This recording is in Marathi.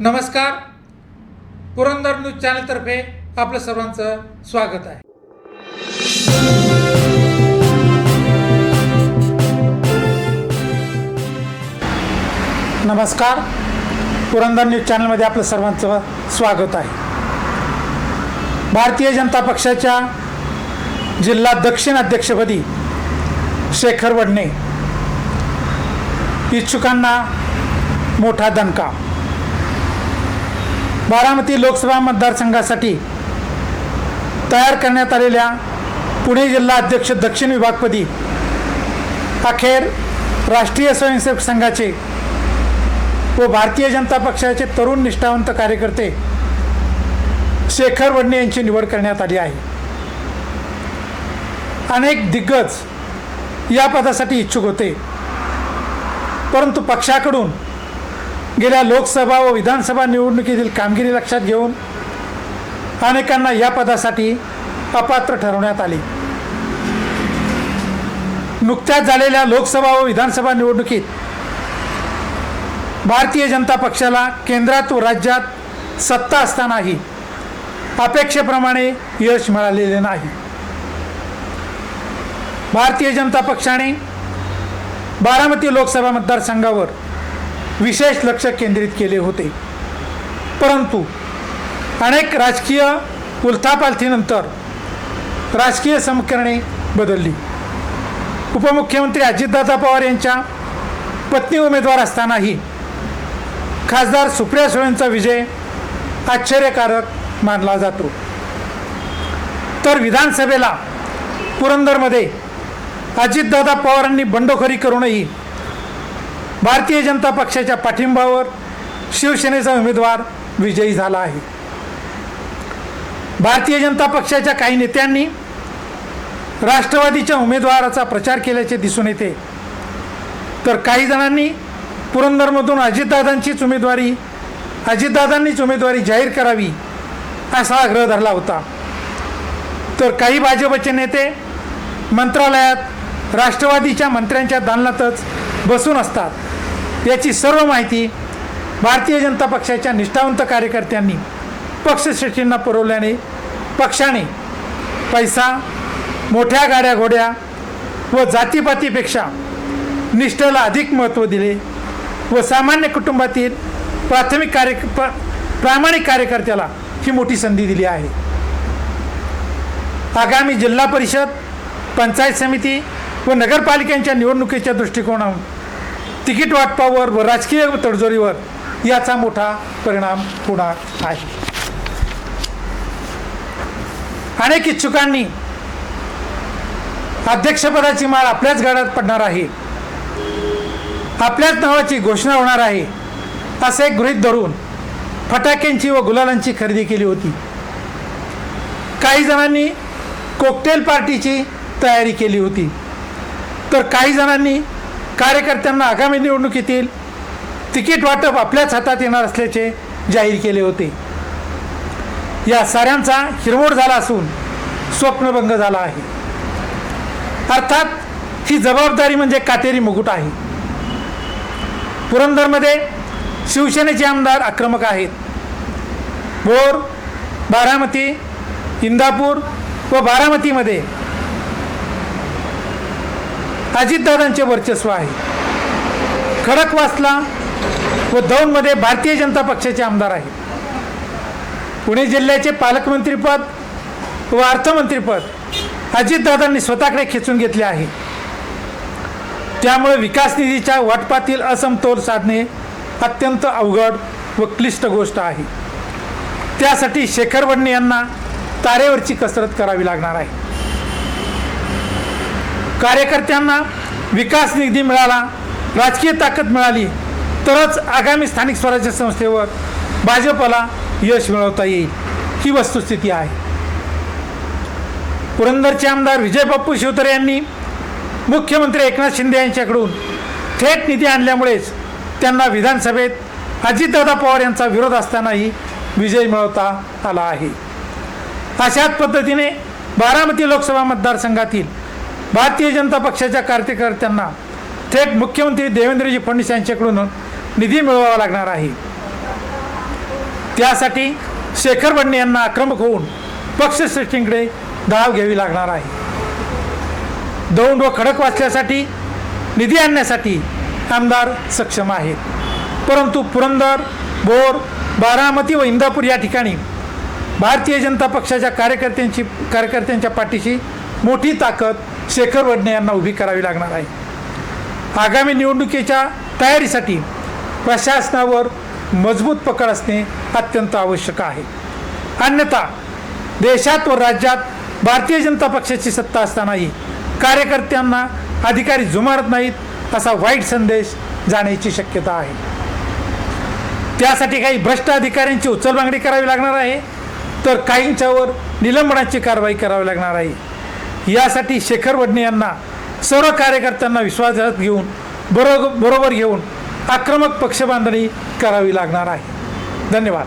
नमस्कार. पुरंदर न्यूज चॅनलतर्फे आपलं सर्वांचं स्वागत आहे. नमस्कार. पुरंदर न्यूज चॅनलमध्ये आपलं सर्वांचं स्वागत आहे. भारतीय जनता पक्षाच्या जिल्हा दक्षिण अध्यक्षपदी शेखर वडणे. इच्छुकांना मोठा दणका बारामती लोकसभा मतदारसंघासाठी तयार करण्यात आलेल्या पुणे जिल्हा अध्यक्ष दक्षिण विभागपदी अखेर राष्ट्रीय स्वयंसेवक संघाचे व भारतीय जनता पक्षाचे तरुण निष्ठावंत कार्यकर्ते शेखर वडणे यांची निवड करण्यात आली आहे. अनेक दिग्गज या पदासाठी इच्छुक होते. परंतु पक्षाकडून गेल्या लोकसभा व विधानसभा निवडणुकीतील कामगिरी लक्षात घेऊन अनेकांना या पदासाठी अपात्र ठरवण्यात आले. नुकत्याच झालेल्या लोकसभा व विधानसभा निवडणुकीत भारतीय जनता पक्षाला केंद्रात व राज्यात सत्ता असतानाही अपेक्षेप्रमाणे यश मिळालेले नाही. भारतीय जनता पक्षाने बारामती लोकसभा मतदारसंघावर विशेष लक्ष केंद्रित केले होते. परंतु अनेक राजकीय उलथापालथीनंतर राजकीय समीकरणे बदलली. उपमुख्यमंत्री अजितदादा पवार यांच्या पत्नी उमेदवार असतानाही खासदार सुप्रिया सुळेंचा विजय आश्चर्यकारक मानला जातो. तर विधानसभेला पुरंदरमध्ये अजितदादा पवारांनी बंडखोरी करूनही भारतीय जनता पक्षाच्या पाठिंबावर शिवसेनेचा उमेदवार विजयी झाला आहे. भारतीय जनता पक्षाच्या काही नेत्यांनी राष्ट्रवादीच्या उमेदवाराचा प्रचार केल्याचे दिसून येते. तर काही जणांनी पुरंदरमधून अजितदादांचीच उमेदवारी अजितदादांनीच उमेदवारी जाहीर करावी असा आग्रह धरला होता. तर काही भाजपचे नेते मंत्रालयात राष्ट्रवादीच्या मंत्र्यांच्या दालनातच बसून असतात. याची सर्व माहिती भारतीय जनता पक्षाच्या निष्ठावंत कार्यकर्त्यांनी पक्षश्रेष्ठींना पुरवल्याने पक्षाने पैसा मोठ्या गाड्या घोड्या व जातीपातीपेक्षा निष्ठेला अधिक महत्त्व दिले व सामान्य कुटुंबातील प्राथमिक कार्य प्र प्रामाणिक कार्यकर्त्याला ही मोठी संधी दिली आहे. आगामी जिल्हा परिषद पंचायत समिती व नगरपालिकांच्या निवडणुकीच्या दृष्टिकोनातून तिकीट वाटपावर व राजकीय तडजोडीवर याचा मोठा परिणाम होणार आहे. अनेक इच्छुकांनी अध्यक्षपदाची माळ आपल्याच गाड्यात पडणार आहे. आपल्याच नावाची घोषणा होणार आहे असे गृहीत धरून फटाक्यांची व गुलालांची खरेदी केली होती. काही जणांनी कोकटेल पार्टीची तयारी केली होती. तर काही जणांनी कार्यकर्त्यांना आगामी निवडणुकीतील तिकीट वाटप आपल्याच हातात येणार असल्याचे जाहीर केले होते. या साऱ्यांचा हिरमोड झाला असून स्वप्नभंग झाला आहे. अर्थात ही जबाबदारी म्हणजे काटेरी मुकुट आहे. पुरंदरमध्ये शिवसेनेचे आमदार आक्रमक आहेत. भोर बारामती इंदापूर व बारामतीमध्ये अजितदादांचे वर्चस्व आहे. खडकवासला व दौंडमध्ये भारतीय जनता पक्षाचे आमदार आहेत. पुणे जिल्ह्याचे पालकमंत्रीपद व अर्थमंत्रीपद अजितदादांनी स्वतःकडे खेचून घेतले आहे. त्यामुळे विकास निधीच्या वाटपातील असमतोल साधणे अत्यंत अवघड व क्लिष्ट गोष्ट आहे. त्यासाठी शेखर वडणे यांना तारेवरची कसरत करावी लागणार आहे. कार्यकर्त्यांना विकास निधी मिळाला राजकीय ताकद मिळाली तरच आगामी स्थानिक स्वराज्य संस्थेवर भाजपला यश मिळवता येईल. ही वस्तुस्थिती आहे. पुरंदरचे आमदार विजय बाप्पू शिवतरे यांनी मुख्यमंत्री एकनाथ शिंदे यांच्याकडून थेट निधी आणल्यामुळेच त्यांना विधानसभेत अजितदादा पवार यांचा विरोध असतानाही विजय मिळवता आला आहे. अशाच पद्धतीने बारामती लोकसभा मतदारसंघातील भारतीय जनता पक्षाच्या कार्यकर्त्यांना थेट मुख्यमंत्री देवेंद्रजी फडणवीस यांच्याकडून निधी मिळवावा लागणार आहे. त्यासाठी शेखर बडणे यांना आक्रमक होऊन पक्षश्रेष्ठींकडे धाव घ्यावी लागणार आहे. दौंड व खडक वाचल्यासाठी निधी आणण्यासाठी आमदार सक्षम आहेत. परंतु पुरंदर बोर बारामती व इंदापूर या ठिकाणी भारतीय जनता पक्षाच्या कार्यकर्त्यांची कार्यकर्त्यांच्या पाठीशी मोठी ताकद शेखर वडणे यांना उभी करावी लागणार आहे. आगामी निवडणुकीच्या तयारीसाठी प्रशासनावर मजबूत पकड असणे अत्यंत आवश्यक आहे. अन्यथा देशात व राज्यात भारतीय जनता पक्षाची सत्ता असतानाही कार्यकर्त्यांना अधिकारी जुमारत नाहीत असा वाईट संदेश जाण्याची शक्यता आहे. त्यासाठी काही भ्रष्ट अधिकाऱ्यांची उचलबांगडी करावी लागणार आहे तर काहींच्यावर निलंबनाची कारवाई करावी लागणार आहे. यासाठी शेखर वडणे यांना सर्व कार्यकर्त्यांना विश्वासात घेऊन बरो बरोबर घेऊन आक्रमक पक्षबांधणी करावी लागणार आहे. धन्यवाद.